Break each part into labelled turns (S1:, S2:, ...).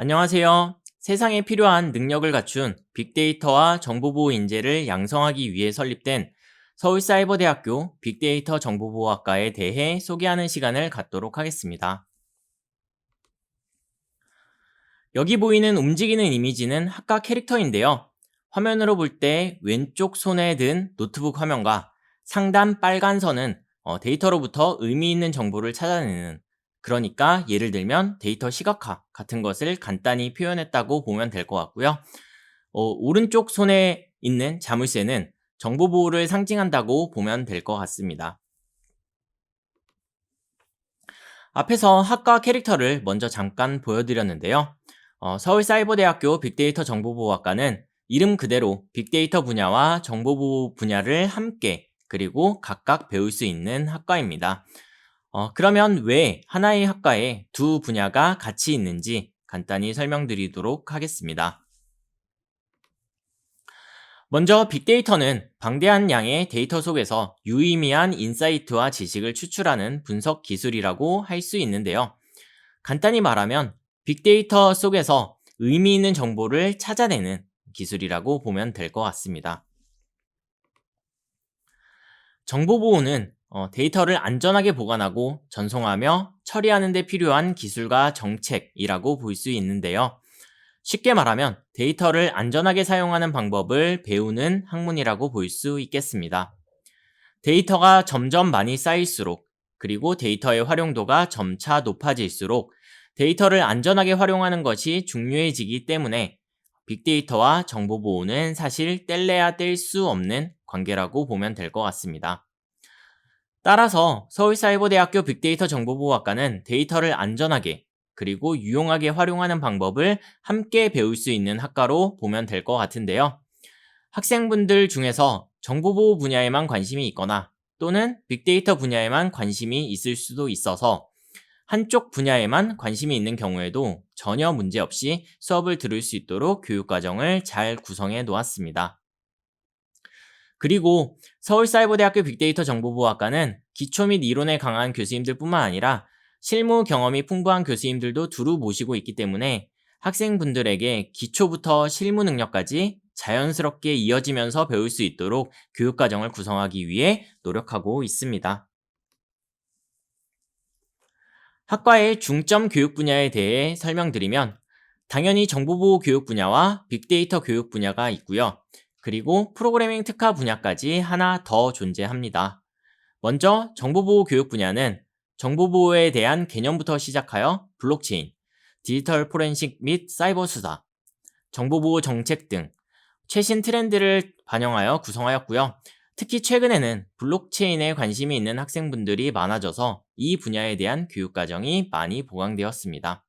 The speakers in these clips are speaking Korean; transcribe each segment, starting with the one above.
S1: 안녕하세요. 세상에 필요한 능력을 갖춘 빅데이터와 정보보호 인재를 양성하기 위해 설립된 서울사이버대학교 빅데이터 정보보호학과에 대해 소개하는 시간을 갖도록 하겠습니다. 여기 보이는 움직이는 이미지는 학과 캐릭터인데요. 화면으로 볼 때 왼쪽 손에 든 노트북 화면과 상단 빨간 선은 어, 데이터로부터 의미 있는 정보를 찾아내는 그러니까 예를 들면 데이터 시각화 같은 것을 간단히 표현했다고 보면 될 것 같고요. 어, 오른쪽 손에 있는 자물쇠는 정보 보호를 상징한다고 보면 될 것 같습니다. 앞에서 학과 캐릭터를 먼저 잠깐 보여드렸는데요. 어, 서울사이버대학교 빅데이터 정보보호학과는 이름 그대로 빅데이터 분야와 정보보호 분야를 함께 그리고 각각 배울 수 있는 학과입니다. 어, 그러면 왜 하나의 학과에 두 분야가 같이 있는지 간단히 설명드리도록 하겠습니다. 먼저 빅데이터는 방대한 양의 데이터 속에서 유의미한 인사이트와 지식을 추출하는 분석 기술이라고 할 수 있는데요. 간단히 말하면 빅데이터 속에서 의미 있는 정보를 찾아내는 기술이라고 보면 될 것 같습니다. 정보보호는 어, 데이터를 안전하게 보관하고 전송하며 처리하는 데 필요한 기술과 정책이라고 볼 수 있는데요. 쉽게 말하면 데이터를 안전하게 사용하는 방법을 배우는 학문이라고 볼 수 있겠습니다. 데이터가 점점 많이 쌓일수록 그리고 데이터의 활용도가 점차 높아질수록 데이터를 안전하게 활용하는 것이 중요해지기 때문에 빅데이터와 정보 보호는 사실 뗄래야 뗄 수 없는 관계라고 보면 될 것 같습니다. 따라서 서울사이버대학교 빅데이터 정보보호학과는 데이터를 안전하게 그리고 유용하게 활용하는 방법을 함께 배울 수 있는 학과로 보면 될 것 같은데요. 학생분들 중에서 정보보호 분야에만 관심이 있거나 또는 빅데이터 분야에만 관심이 있을 수도 있어서 한쪽 분야에만 관심이 있는 경우에도 전혀 문제 없이 수업을 들을 수 있도록 교육과정을 잘 구성해 놓았습니다. 그리고 서울사이버대학교 빅데이터 정보보호학과는 기초 및 이론에 강한 교수님들 뿐만 아니라 실무 경험이 풍부한 교수님들도 두루 모시고 있기 때문에 학생분들에게 기초부터 실무 능력까지 자연스럽게 이어지면서 배울 수 있도록 교육과정을 구성하기 위해 노력하고 있습니다. 학과의 중점 교육 분야에 대해 설명드리면 당연히 정보보호 교육 분야와 빅데이터 교육 분야가 있고요. 그리고 프로그래밍 특화 분야까지 하나 더 존재합니다. 먼저 정보보호 교육 분야는 정보보호에 대한 개념부터 시작하여 블록체인, 디지털 포렌식 및 사이버 수사, 정보보호 정책 등 최신 트렌드를 반영하여 구성하였고요. 특히 최근에는 블록체인에 관심이 있는 학생분들이 많아져서 이 분야에 대한 교육과정이 많이 보강되었습니다.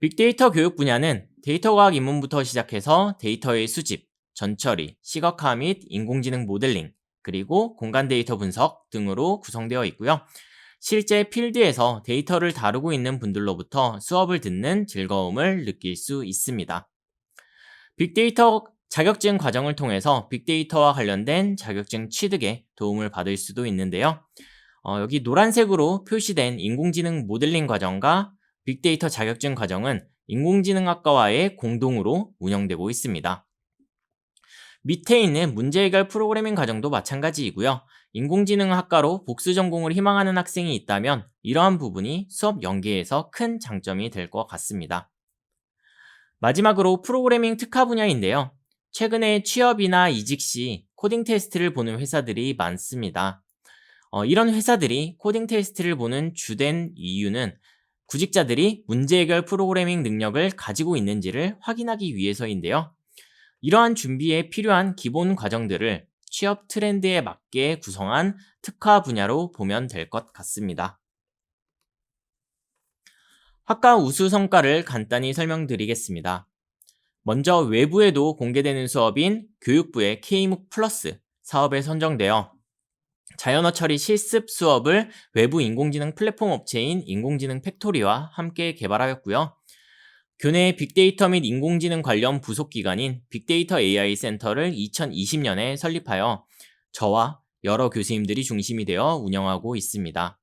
S1: 빅데이터 교육 분야는 데이터과학 입문부터 시작해서 데이터의 수집, 전처리, 시각화 및 인공지능 모델링, 그리고 공간 데이터 분석 등으로 구성되어 있고요. 실제 필드에서 데이터를 다루고 있는 분들로부터 수업을 듣는 즐거움을 느낄 수 있습니다. 빅데이터 자격증 과정을 통해서 빅데이터와 관련된 자격증 취득에 도움을 받을 수도 있는데요. 어, 여기 노란색으로 표시된 인공지능 모델링 과정과 빅데이터 자격증 과정은 인공지능학과와의 공동으로 운영되고 있습니다. 밑에 있는 문제 해결 프로그래밍 과정도 마찬가지이고요. 인공지능학과로 복수 전공을 희망하는 학생이 있다면 이러한 부분이 수업 연계에서 큰 장점이 될 것 같습니다. 마지막으로 프로그래밍 특화 분야인데요. 최근에 취업이나 이직 시 코딩 테스트를 보는 회사들이 많습니다. 어, 이런 회사들이 코딩 테스트를 보는 주된 이유는 구직자들이 문제 해결 프로그래밍 능력을 가지고 있는지를 확인하기 위해서인데요. 이러한 준비에 필요한 기본 과정들을 취업 트렌드에 맞게 구성한 특화 분야로 보면 될 것 같습니다. 학과 우수 성과를 간단히 설명드리겠습니다. 먼저 외부에도 공개되는 수업인 교육부의 K묵 플러스 사업에 선정되어 자연어 처리 실습 수업을 외부 인공지능 플랫폼 업체인 인공지능 팩토리와 함께 개발하였고요. 교내 빅데이터 및 인공지능 관련 부속기관인 빅데이터 AI 센터를 2020년에 설립하여 저와 여러 교수님들이 중심이 되어 운영하고 있습니다.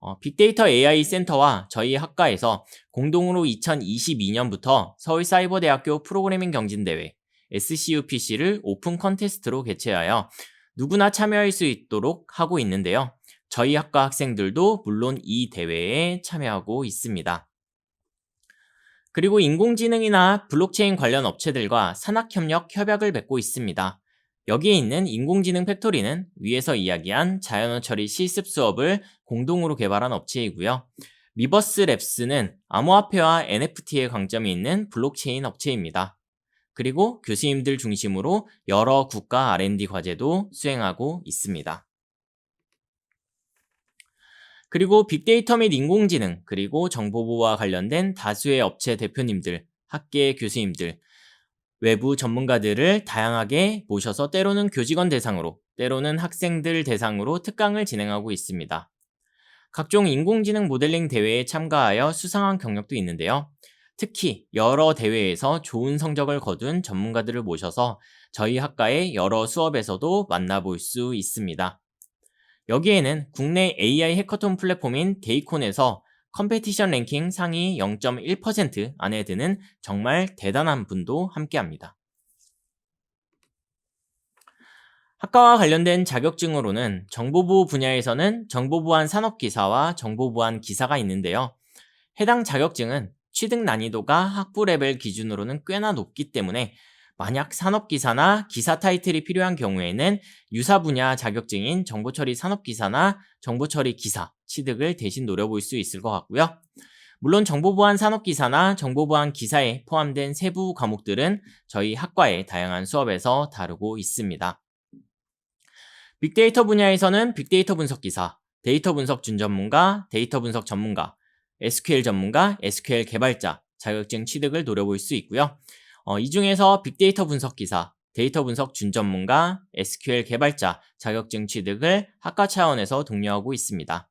S1: 어, 빅데이터 AI 센터와 저희 학과에서 공동으로 2022년부터 서울사이버대학교 프로그래밍 경진대회 SCUPC를 오픈 컨테스트로 개최하여 누구나 참여할 수 있도록 하고 있는데요. 저희 학과 학생들도 물론 이 대회에 참여하고 있습니다. 그리고 인공지능이나 블록체인 관련 업체들과 산학협력 협약을 맺고 있습니다. 여기에 있는 인공지능 팩토리는 위에서 이야기한 자연어 처리 실습 수업을 공동으로 개발한 업체이고요. 미버스 랩스는 암호화폐와 NFT의 강점이 있는 블록체인 업체입니다. 그리고 교수님들 중심으로 여러 국가 R&D 과제도 수행하고 있습니다. 그리고 빅데이터 및 인공지능, 그리고 정보보호와 관련된 다수의 업체 대표님들, 학계 교수님들, 외부 전문가들을 다양하게 모셔서 때로는 교직원 대상으로, 때로는 학생들 대상으로 특강을 진행하고 있습니다. 각종 인공지능 모델링 대회에 참가하여 수상한 경력도 있는데요. 특히 여러 대회에서 좋은 성적을 거둔 전문가들을 모셔서 저희 학과의 여러 수업에서도 만나볼 수 있습니다. 여기에는 국내 AI 해커톤 플랫폼인 데이콘에서 컴페티션 랭킹 상위 0.1% 안에 드는 정말 대단한 분도 함께 합니다. 학과와 관련된 자격증으로는 정보보호 분야에서는 정보보안 산업기사와 정보보안 기사가 있는데요. 해당 자격증은 취득 난이도가 학부 레벨 기준으로는 꽤나 높기 때문에 만약 산업기사나 기사 타이틀이 필요한 경우에는 유사 분야 자격증인 정보처리 산업기사나 정보처리 기사 취득을 대신 노려볼 수 있을 것 같고요. 물론 정보보안 산업기사나 정보보안 기사에 포함된 세부 과목들은 저희 학과의 다양한 수업에서 다루고 있습니다. 빅데이터 분야에서는 빅데이터 분석 기사, 데이터 분석 준 전문가, 데이터 분석 전문가, SQL 전문가, SQL 개발자 자격증 취득을 노려볼 수 있고요. 어, 이 중에서 빅데이터 분석 기사, 데이터 분석 준 전문가, SQL 개발자 자격증 취득을 학과 차원에서 독려하고 있습니다.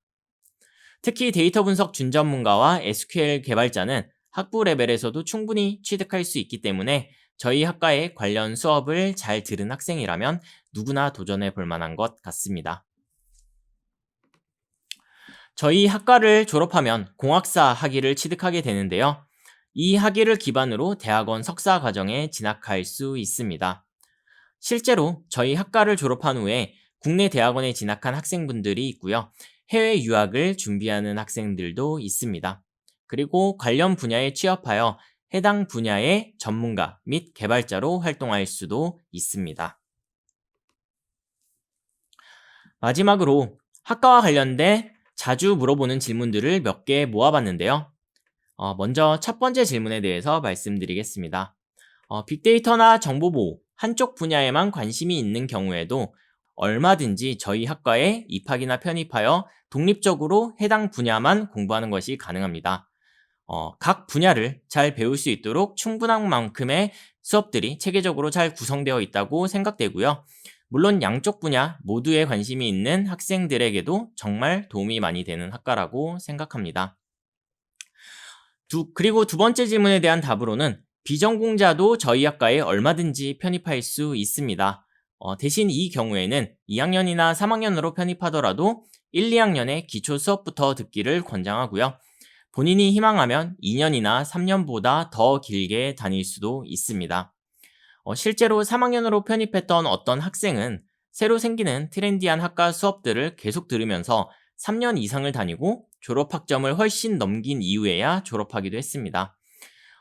S1: 특히 데이터 분석 준 전문가와 SQL 개발자는 학부 레벨에서도 충분히 취득할 수 있기 때문에 저희 학과의 관련 수업을 잘 들은 학생이라면 누구나 도전해 볼 만한 것 같습니다. 저희 학과를 졸업하면 공학사 학위를 취득하게 되는데요. 이 학위를 기반으로 대학원 석사 과정에 진학할 수 있습니다. 실제로 저희 학과를 졸업한 후에 국내 대학원에 진학한 학생분들이 있고요. 해외 유학을 준비하는 학생들도 있습니다. 그리고 관련 분야에 취업하여 해당 분야의 전문가 및 개발자로 활동할 수도 있습니다. 마지막으로 학과와 관련된 자주 물어보는 질문들을 몇 개 모아봤는데요. 어, 먼저 첫 번째 질문에 대해서 말씀드리겠습니다. 어, 빅데이터나 정보보호 한쪽 분야에만 관심이 있는 경우에도 얼마든지 저희 학과에 입학이나 편입하여 독립적으로 해당 분야만 공부하는 것이 가능합니다. 어, 각 분야를 잘 배울 수 있도록 충분한 만큼의 수업들이 체계적으로 잘 구성되어 있다고 생각되고요. 물론 양쪽 분야 모두에 관심이 있는 학생들에게도 정말 도움이 많이 되는 학과라고 생각합니다. 두, 그리고 두 번째 질문에 대한 답으로는 비전공자도 저희 학과에 얼마든지 편입할 수 있습니다. 어, 대신 이 경우에는 2학년이나 3학년으로 편입하더라도 1, 2학년의 기초 수업부터 듣기를 권장하고요. 본인이 희망하면 2년이나 3년보다 더 길게 다닐 수도 있습니다. 어, 실제로 3학년으로 편입했던 어떤 학생은 새로 생기는 트렌디한 학과 수업들을 계속 들으면서 3년 이상을 다니고 졸업학점을 훨씬 넘긴 이후에야 졸업하기도 했습니다.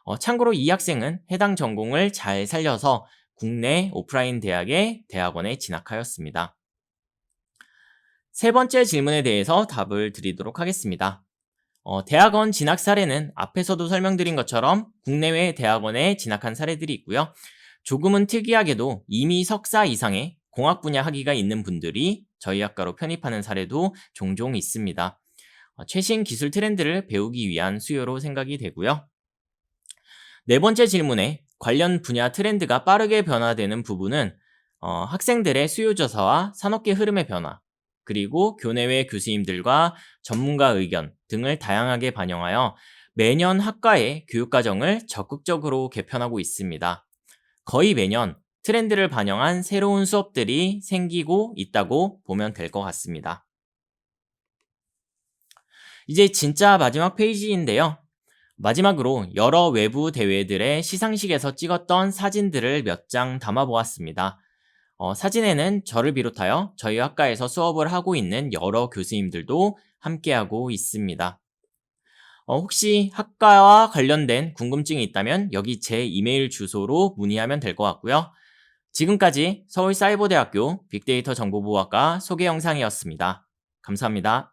S1: 어, 참고로 이 학생은 해당 전공을 잘 살려서 국내 오프라인 대학의 대학원에 진학하였습니다. 세 번째 질문에 대해서 답을 드리도록 하겠습니다. 어, 대학원 진학 사례는 앞에서도 설명드린 것처럼 국내외 대학원에 진학한 사례들이 있고요. 조금은 특이하게도 이미 석사 이상의 공학 분야 학위가 있는 분들이 저희 학과로 편입하는 사례도 종종 있습니다. 어, 최신 기술 트렌드를 배우기 위한 수요로 생각이 되고요. 네 번째 질문에 관련 분야 트렌드가 빠르게 변화되는 부분은 어, 학생들의 수요조사와 산업계 흐름의 변화, 그리고 교내외 교수님들과 전문가 의견 등을 다양하게 반영하여 매년 학과의 교육과정을 적극적으로 개편하고 있습니다. 거의 매년 트렌드를 반영한 새로운 수업들이 생기고 있다고 보면 될 것 같습니다. 이제 진짜 마지막 페이지인데요. 마지막으로 여러 외부 대회들의 시상식에서 찍었던 사진들을 몇 장 담아보았습니다. 어, 사진에는 저를 비롯하여 저희 학과에서 수업을 하고 있는 여러 교수님들도 함께하고 있습니다. 어, 혹시 학과와 관련된 궁금증이 있다면 여기 제 이메일 주소로 문의하면 될 것 같고요. 지금까지 서울사이버대학교 빅데이터 정보보호학과 소개 영상이었습니다. 감사합니다.